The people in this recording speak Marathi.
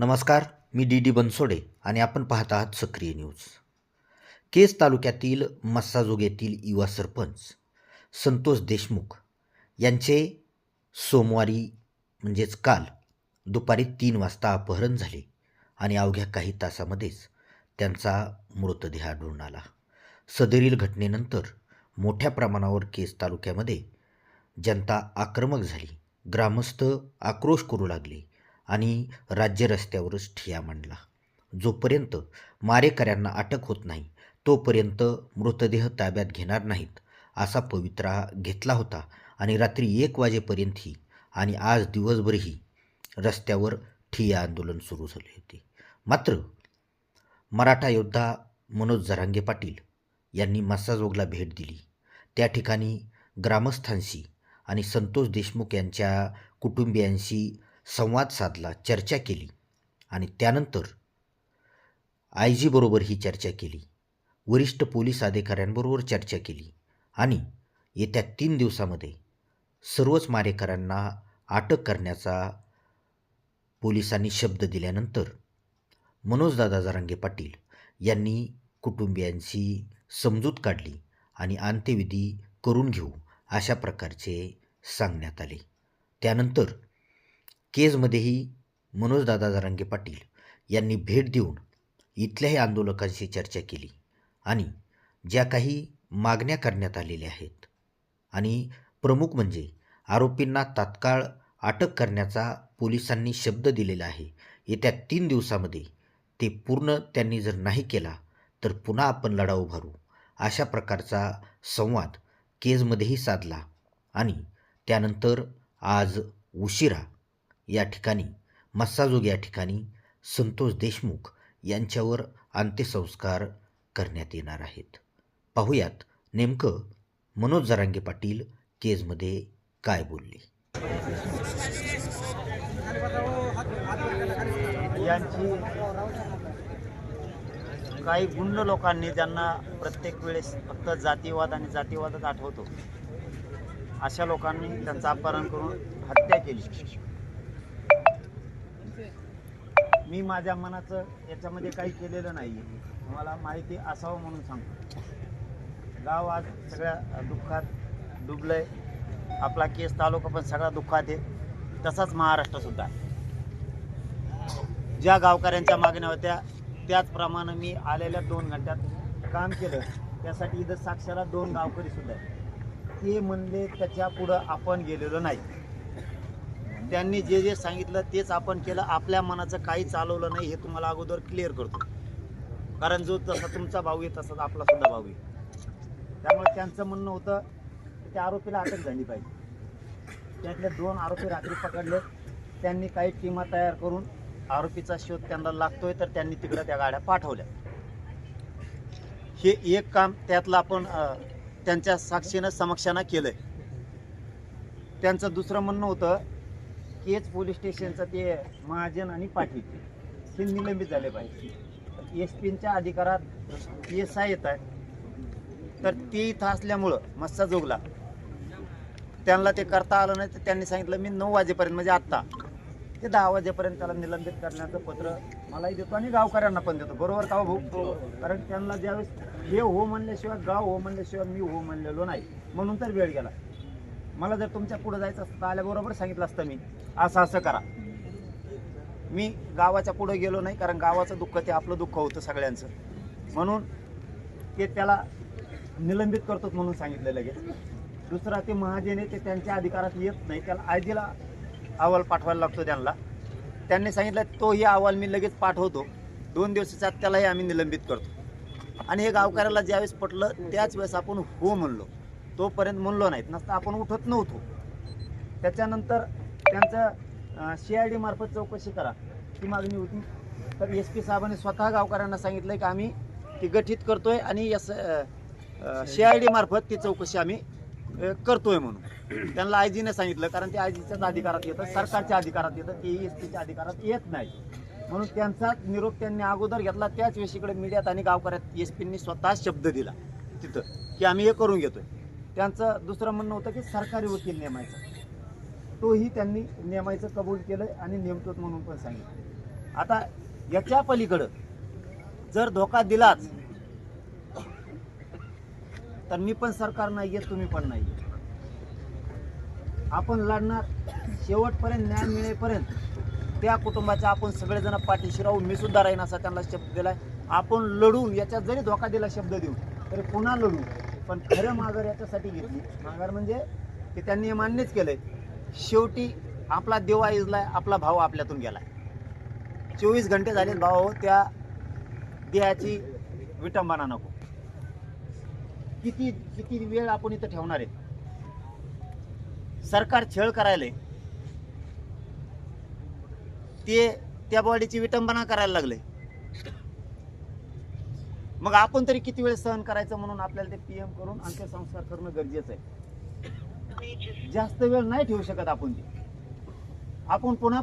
नमस्कार मी डी डी बनसोडे आणि आपण पाहत आहात सक्रिय न्यूज. केस तालुक्यातील मस्साजोग येथील युवा सरपंच संतोष देशमुख यांचे सोमवारी म्हणजेच काल दुपारी तीन वाजता अपहरण झाले आणि अवघ्या काही तासामध्येच त्यांचा मृतदेह आढळून आला. सदरील घटनेनंतर मोठ्या प्रमाणावर केस तालुक्यामध्ये जनता आक्रमक झाली. ग्रामस्थ आक्रोश करू लागले. आणि राज्य रस्त्यावरच ठिया मांडला. जोपर्यंत मारेकऱ्यांना अटक होत नाही तोपर्यंत मृतदेह ताब्यात घेणार नाहीत असा पवित्रा घेतला होता आणि रात्री एक वाजेपर्यंतही आणि आज दिवसभरही रस्त्यावर ठिय्या आंदोलन सुरू झाले होते. मात्र मराठा योद्धा मनोज जरांगे पाटील यांनी मसाजोगला भेट दिली. त्या ठिकाणी ग्रामस्थांशी आणि संतोष देशमुख यांच्या कुटुंबियांशी संवाद साधला चर्चा केली आणि त्यानंतर आय जीबरोबर ही चर्चा केली. वरिष्ठ पोलीस अधिकाऱ्यांबरोबर चर्चा केली आणि येत्या तीन दिवसामध्ये सर्वच मारेकरांना अटक करण्याचा पोलिसांनी शब्द दिल्यानंतर मनोजदादा जरांगे पाटील यांनी कुटुंबियांशी समजूत काढली आणि अंत्यविधी करून घेऊ अशा प्रकारचे सांगण्यात आले. त्यानंतर केजमध्येही मनोजदादा जरांगे पाटील यांनी भेट देऊन इथल्याही आंदोलकांशी चर्चा केली आणि ज्या काही मागण्या करण्यात आलेल्या आहेत आणि प्रमुख म्हणजे आरोपींना तात्काळ अटक करण्याचा पोलिसांनी शब्द दिलेला आहे येत्या तीन दिवसामध्ये ते पूर्ण त्यांनी जर नाही केला तर पुन्हा आपण लढा उभारू अशा प्रकारचा संवाद केजमध्येही साधला आणि त्यानंतर आज उशिरा या ठिकाणी मस्साजोग या ठिकाणी संतोष देशमुख यांच्यावर अंत्यसंस्कार करण्यात येणार आहेत. पाहूयात नेमकं मनोज जरांगे पाटील केजमध्ये काय बोलले. यांची काही गुंड लोकांनी त्यांना प्रत्येक वेळेस फक्त जातीवाद आणि जातीवादच आठवतो. अशा लोकांनी त्यांचं अपहरण करून हत्या केली. मी माझ्या मनाचं याच्यामध्ये काही केलेलं नाही मला माहिती असावं म्हणून सांगतो. गाव आज सगळ्या दुःखात डुबलंय. आपला केस तालुका पण सगळा दुःखात आहे. तसाच महाराष्ट्रसुद्धा ज्या गावकऱ्यांच्या मागण्या होत्या त्याचप्रमाणे मी आलेल्या दोन घंट्यात काम केलं. त्यासाठी इथं साक्षाला दोन गावकरीसुद्धा आहेत. ते म्हणले त्याच्या पुढं आपण गेलेलो नाही. त्यांनी जे जे सांगितलं तेच आपण केलं. आपल्या मनाचं काही चालवलं नाही हे तुम्हाला अगोदर क्लिअर करतो. कारण जो जसा तुमचा भाऊ आहे तसाच आपला सुद्धा भाऊ आहे. त्यामुळे त्यांचं म्हणणं होतं की त्या आरोपीला अटक झाली पाहिजे. त्यातले दोन आरोपी रात्री पकडले. त्यांनी काही टीमा तयार करून आरोपीचा शोध त्यांना लागतोय तर त्यांनी तिकडं त्या गाड्या पाठवल्या. हे एक काम त्यातलं आपण त्यांच्या साक्षीनं समक्षानं केलंय. त्यांचं दुसरं म्हणणं होतं केज पोलीस स्टेशनचं ते महाजन आणि पाटील हे निलंबित झाले पाहिजे. एस पीच्या अधिकारात एस आय येत आहे. तर ते इथं असल्यामुळं मस्सा जोगला. त्यांना ते करता आलं नाही तर त्यांनी सांगितलं मी नऊ वाजेपर्यंत म्हणजे आत्ता. ते दहा वाजेपर्यंत त्याला निलंबित करण्याचं पत्र मलाही देतो आणि गावकऱ्यांना पण देतो. बरोबर का हो भाऊ? कारण त्यांना ज्यावेळेस हे हो म्हणल्याशिवाय गाव हो म्हणल्याशिवाय मी हो म्हणलेलो नाही. म्हणून तर वेळ गेला. मला जर तुमच्यापुढे जायचं असतं तर आल्याबरोबर सांगितलं असतं मी. असं असं करा. मी गावाच्या पुढे गेलो नाही कारण गावाचं दुःख ते आपलं दुःख होतं सगळ्यांचं. म्हणून ते त्याला निलंबित करतोच म्हणून सांगितलं लगेच. दुसरा ते महाजने ते त्यांच्या अधिकारात येत नाही. त्याला आयजीला अहवाल पाठवायला लागतो त्यांना. त्यांनी सांगितलं तोही अहवाल मी लगेच पाठवतो. दोन दिवसाच्या आत त्यालाही आम्ही निलंबित करतो. आणि हे गावकऱ्याला ज्यावेळेस पटलं त्याच वेळेस आपण हो म्हणलो. तोपर्यंत म्हणलो नाहीत. नसता आपण उठत नव्हतो. त्याच्यानंतर त्यांचं सी आय डी मार्फत चौकशी करा. ती मागणी होती. तर एस पी साहेबांनी स्वतः गावकऱ्यांना सांगितलं की आम्ही ती गठीत करतोय आणि एस सी आय डी मार्फत ती चौकशी आम्ही करतोय म्हणून. त्यांना आय जीने सांगितलं कारण ते आय जीच्याच अधिकारात येतं सरकारच्या अधिकारात येतं ते एस पीच्या अधिकारात येत नाही. म्हणून त्यांचा निरोप त्यांनी अगोदर घेतला. त्याच वेळेस मीडियात आणि गावकऱ्यात एस पींनी स्वतः शब्द दिला. तिथं की आम्ही हे करून घेतोय. त्यांचं दुसरं म्हणणं होतं की सरकारी वकील नेमायचा. तोही त्यांनी नेमायचं कबूल केलं आणि नेमतोत म्हणून पण सांगितलं. आता याच्या पलीकडं जर धोका दिलाच तर मी पण सरकार नाही आहे तुम्ही पण नाही आपण लढणार शेवटपर्यंत न्याय मिळेपर्यंत त्या कुटुंबाच्या आपण सगळेजण पाठीशी राहू मी सुद्धा राहीन असा त्यांना शब्द दिलाय. आपण लढून याच्यात जरी धोका दिला शब्द देऊन तरी पुन्हा लढू. पण खरं माघार याच्यासाठी घेतली. माघार म्हणजे की त्यांनी मान्यच केलंय. शेवटी आपला देवा इजलाय आपला भाव आपल्यातून गेलाय. चोवीस घंटे झाले भाऊ त्या देहाची विटंबना नको. किती किती वेळ आपण इथं ठेवणार आहे सरकार छळ करायला ते त्या बॉडीची विटंबना करायला लागले मग आपण तरी किती वेळ सहन करायचं म्हणून आपल्याला ते पीएम करून अंत्यसंस्कार करणं गरजेचं आहे. जास्त वेळ नाही ठेवू शकत आपण ते. आपण पुन्हा